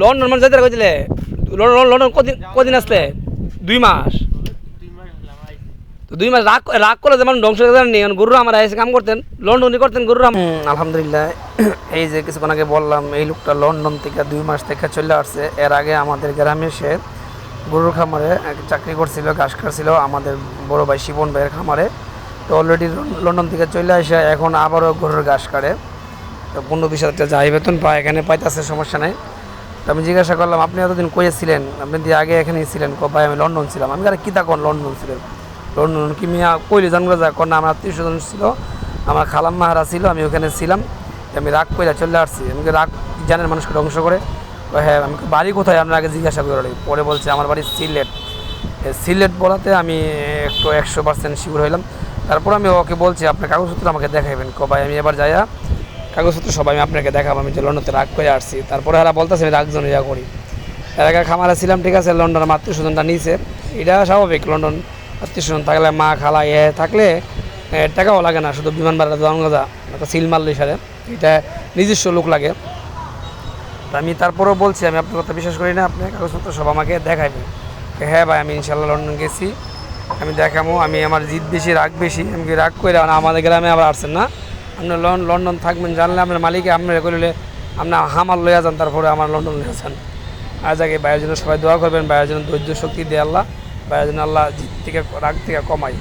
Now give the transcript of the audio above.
London মানে যাইতে কইছিলে London London কদিন কদিন আসলে? দুই মাস। তো দুই মাস রাগ রাগ করলে যেমন ধ্বংস করে দেননি গুরু আমার এসে কাম করতেন, লন্ডনই করতেন গুরু আলহামদুলিল্লাহ। এই যে কিছুক্ষণ আগে বললাম, এই লোকটা লন্ডন থেকে দুই মাস থেকে চলে আসছে। এর আগে আমাদের গ্রামে এসে গরুর খামারে চাকরি করছিল, ঘাস কাটছিল আমাদের বড় ভাই শিবন ভাইয়ের খামারে। তো অলরেডি লন্ডন থেকে চলে আসে, এখন আবারও গরুর ঘাস কাটে। তো পনেরো বিশ হাজার যাই বেতন পায়, এখানে পাইতেছে, সমস্যা নেই। আমি জিজ্ঞাসা করলাম, আপনি এতদিন কইয়ে ছিলেন? আপনি দিয়ে আগে এখানেই ছিলেন ভাই আমি লন্ডন ছিলাম। আমি আরে কিতা কোন লন্ডন ছিলেন? লন্ডন কি মিয়া, কইলে জানব যা কোন আমার আত্মীয় স্বজন ছিল, আমার খালাম মাহারা ছিল, আমি ওখানে ছিলাম আমি রাগ কইরা চলে আসছি। আমি রাগ জানেন মানুষকে ধ্বংস করে? হ্যাঁ আমি বাড়ি কোথায়? আপনার আগে জিজ্ঞাসা করে পরে বলছে, আমার বাড়ি সিলেট। সিলেট বলাতে আমি একটু একশো পার্সেন্ট শিওর হইলাম। তারপর আমি ওকে বলছি আপনার কাগজপত্র আমাকে দেখাবেন ক ভাই, আমি এবার যাইয়া কাগজপত্র সবাই আমি আপনাকে দেখাবো, আমি যে লন্ডনতে রাগ করে আসছি। তারপরে এরা বলতেছে, আমি রাগ রাগজন ইয়া করি। আগে খামারে ছিলাম, ঠিক আছে লন্ডন আত্মীয় স্বজনটা নিয়েছে। এটা স্বাভাবিক, লন্ডন আত্মীয় স্বজন থাকলে মা খালা এ থাকলে টাকাও লাগে না, শুধু বিমান ভাড়া দাম গাজা একটা সিল মারলে সারে। এটা নিজস্ব লোক লাগে। আমি তারপরেও বলছি, আমি আপনার কথা বিশ্বাস করি না, আপনি কাগজপত্র সব আমাকে দেখাইবেন। তো হ্যাঁ ভাই, আমি ইনশাল্লাহ লন্ডন গেছি, আমি দেখাবো আমি আমার জিদ বেশি, রাগ বেশি, আমি রাগ করে আমাদের গ্রামে আবার আসছেন না? আপনি লন- লন্ডন থাকবেন, জানলে আপনার মালিকে আপনার করলে আপনার হামার লইয়া যান, তারপরে আমার লন্ডন লইয়া যান। আজ আগে সবাই দোয়া করবেন বাইরের ধৈর্য, শক্তি দিয়ে আল্লাহ বাইরের আল্লাহ জিত থেকে, রাগ থেকে কমাই।